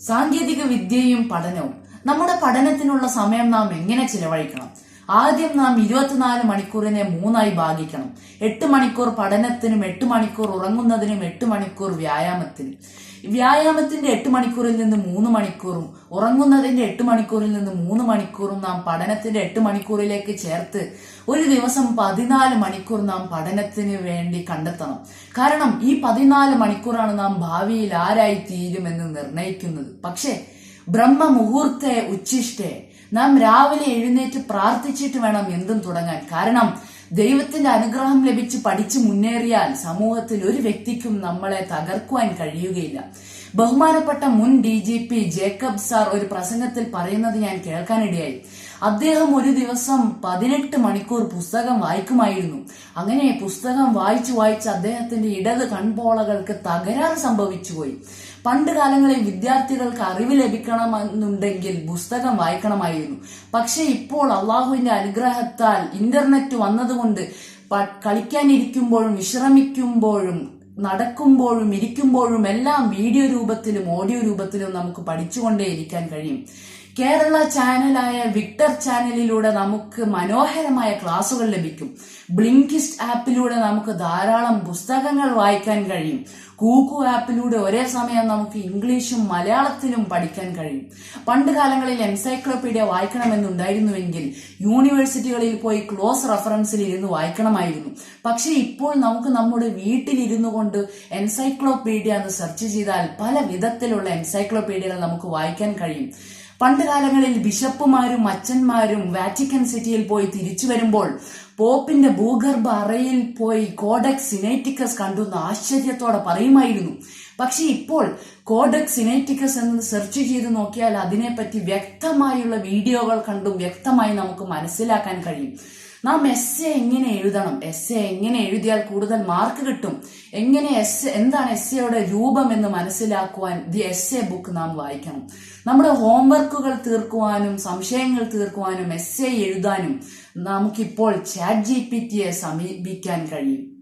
സാങ്കേതിക വിദ്യയും പഠനവും. നമ്മുടെ പഠനത്തിനുള്ള സമയം നാം എങ്ങനെ ചിലവഴിക്കണം? ആദ്യം നാം ഇരുപത്തിനാല് മണിക്കൂറിനെ മൂന്നായി ഭാഗിക്കണം. എട്ട് മണിക്കൂർ പഠനത്തിനും എട്ട് മണിക്കൂർ ഉറങ്ങുന്നതിനും എട്ട് മണിക്കൂർ വ്യായാമത്തിനും. വ്യായാമത്തിന്റെ എട്ട് മണിക്കൂറിൽ നിന്ന് മൂന്ന് മണിക്കൂറും ഉറങ്ങുന്നതിന്റെ എട്ട് മണിക്കൂറിൽ നിന്ന് മൂന്ന് മണിക്കൂറും നാം പഠനത്തിന്റെ എട്ട് മണിക്കൂറിലേക്ക് ചേർത്ത് ഒരു ദിവസം പതിനാല് മണിക്കൂർ നാം പഠനത്തിന് വേണ്ടി കണ്ടെത്തണം. കാരണം ഈ പതിനാല് മണിക്കൂറാണ് നാം ഭാവിയിൽ ആരായി തീരുമെന്ന് നിർണയിക്കുന്നത് പക്ഷേ ബ്രഹ്മ മുഹൂർത്തെ നാം രാവിലെ എഴുന്നേറ്റ് പ്രാർത്ഥിച്ചിട്ട് വേണം എന്തും തുടങ്ങാൻ. കാരണം ദൈവത്തിന്റെ അനുഗ്രഹം ലഭിച്ച് പഠിച്ചു മുന്നേറിയാൽ സമൂഹത്തിൽ ഒരു വ്യക്തിക്കും നമ്മളെ തകർക്കുവാൻ കഴിയുകയില്ല. ബഹുമാനപ്പെട്ട മുൻ D G P Jacob sir ഒരു പ്രസംഗത്തിൽ പറയുന്നത് ഞാൻ കേൾക്കാനിടയായി. അദ്ദേഹം ഒരു ദിവസം പതിനെട്ട് മണിക്കൂർ പുസ്തകം വായിക്കുമായിരുന്നു. അങ്ങനെ പുസ്തകം വായിച്ചു വായിച്ച് അദ്ദേഹത്തിന്റെ ഇടത് കൺപോളകൾക്ക് തകരാറ് സംഭവിച്ചുപോയി. പണ്ട് കാലങ്ങളിൽ വിദ്യാർത്ഥികൾക്ക് അറിവ് ലഭിക്കണമെന്നുണ്ടെങ്കിൽ പുസ്തകം വായിക്കണമായിരുന്നു. പക്ഷെ ഇപ്പോൾ അള്ളാഹുവിന്റെ അനുഗ്രഹത്താൽ ഇന്റർനെറ്റ് വന്നതുകൊണ്ട് കളിക്കാനിരിക്കുമ്പോഴും വിശ്രമിക്കുമ്പോഴും നടക്കുമ്പോഴും ഇരിക്കുമ്പോഴും എല്ലാം വീഡിയോ രൂപത്തിലും ഓഡിയോ രൂപത്തിലും നമുക്ക് പഠിച്ചുകൊണ്ടേയിരിക്കാൻ കഴിയും. കേരള ചാനലായ വിക്ടർ ചാനലിലൂടെ നമുക്ക് മനോഹരമായ ക്ലാസുകൾ ലഭിക്കും. ബ്ലിങ്കിസ്റ്റ് ആപ്പിലൂടെ നമുക്ക് ധാരാളം പുസ്തകങ്ങൾ വായിക്കാൻ കഴിയും. കൂക്കു ആപ്പിലൂടെ ഒരേ സമയം നമുക്ക് ഇംഗ്ലീഷും മലയാളത്തിലും പഠിക്കാൻ കഴിയും. പണ്ട് കാലങ്ങളിൽ എൻസൈക്ലോപീഡിയ വായിക്കണമെന്നുണ്ടായിരുന്നുവെങ്കിൽ യൂണിവേഴ്സിറ്റികളിൽ പോയി ക്ലോസ് റെഫറൻസിൽ ഇരുന്ന് വായിക്കണമായിരുന്നു. പക്ഷേ ഇപ്പോൾ നമുക്ക് നമ്മുടെ വീട്ടിലിരുന്നു കൊണ്ട് എൻസൈക്ലോപീഡിയ എന്ന് സെർച്ച് ചെയ്താൽ പല വിധത്തിലുള്ള എൻസൈക്ലോപീഡിയകൾ നമുക്ക് വായിക്കാൻ കഴിയും. പണ്ട് കാലങ്ങളിൽ ബിഷപ്പുമാരും അച്ഛന്മാരും വാറ്റിക്കൻ സിറ്റിയിൽ പോയി തിരിച്ചു വരുമ്പോൾ പോപ്പിന്റെ ഭൂഗർഭ അറയിൽ പോയി കോഡക്സ് സിനൈറ്റിക്കസ് കണ്ടുന്ന ആശ്ചര്യത്തോടെ പറയുമായിരുന്നു. പക്ഷെ ഇപ്പോൾ കോഡക്സ് സിനൈറ്റിക്കസ് എന്ന് സെർച്ച് ചെയ്ത് നോക്കിയാൽ അതിനെപ്പറ്റി വ്യക്തമായുള്ള വീഡിയോകൾ കണ്ടും വ്യക്തമായി നമുക്ക് മനസ്സിലാക്കാൻ കഴിയും. നാം എസ് എങ്ങനെ എഴുതണം? എസ് എങ്ങനെ എഴുതിയാൽ കൂടുതൽ മാർക്ക് കിട്ടും? എങ്ങനെ എസ് എന്താണ് എസ് എയുടെ രൂപം എന്ന് മനസ്സിലാക്കുവാൻ ദി എസ് എ ബുക്ക് നാം വായിക്കണം? നമ്മുടെ ഹോംവർക്കുകൾ തീർക്കുവാനും സംശയങ്ങൾ തീർക്കുവാനും എസ് എ എഴുതാനും നമുക്കിപ്പോൾ ചാറ്റ് ജി പി ടിയെ സമീപിക്കാൻ കഴിയും.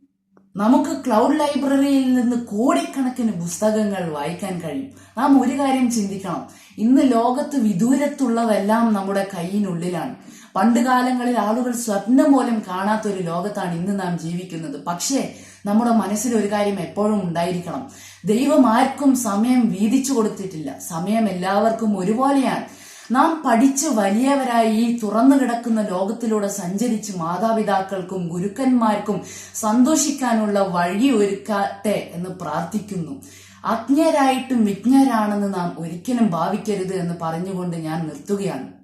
നമുക്ക് ക്ലൗഡ് ലൈബ്രറിയിൽ നിന്ന് കോടിക്കണക്കിന് പുസ്തകങ്ങൾ വായിക്കാൻ കഴിയും. നാം ഒരു കാര്യം ചിന്തിക്കണം. ഇന്ന് ലോകത്ത് വിദൂരത്തുള്ളതെല്ലാം നമ്മുടെ കൈയിനുള്ളിലാണ് പണ്ട് കാലങ്ങളിൽ ആളുകൾ സ്വപ്നം പോലും കാണാത്ത ഒരു ലോകത്താണ് ഇന്ന് നാം ജീവിക്കുന്നത്. പക്ഷേ നമ്മുടെ മനസ്സിൽ ഒരു കാര്യം എപ്പോഴും ഉണ്ടായിരിക്കണം. ദൈവം ആർക്കും സമയം വീതിച്ചു കൊടുത്തിട്ടില്ല. സമയം എല്ലാവർക്കും ഒരുപോലെയാണ്. നാം പഠിച്ച് വലിയവരായി ഈ തുറന്നു കിടക്കുന്ന ലോകത്തിലൂടെ സഞ്ചരിച്ച് മാതാപിതാക്കൾക്കും ഗുരുക്കന്മാർക്കും സന്തോഷിക്കാനുള്ള വഴി ഒരുക്കട്ടെ എന്ന് പ്രാർത്ഥിക്കുന്നു. അജ്ഞരായിട്ടും വിജ്ഞരാണെന്ന് നാം ഒരിക്കലും ഭാവിക്കരുത് എന്ന് പറഞ്ഞുകൊണ്ട് ഞാൻ നിർത്തുകയാണ്.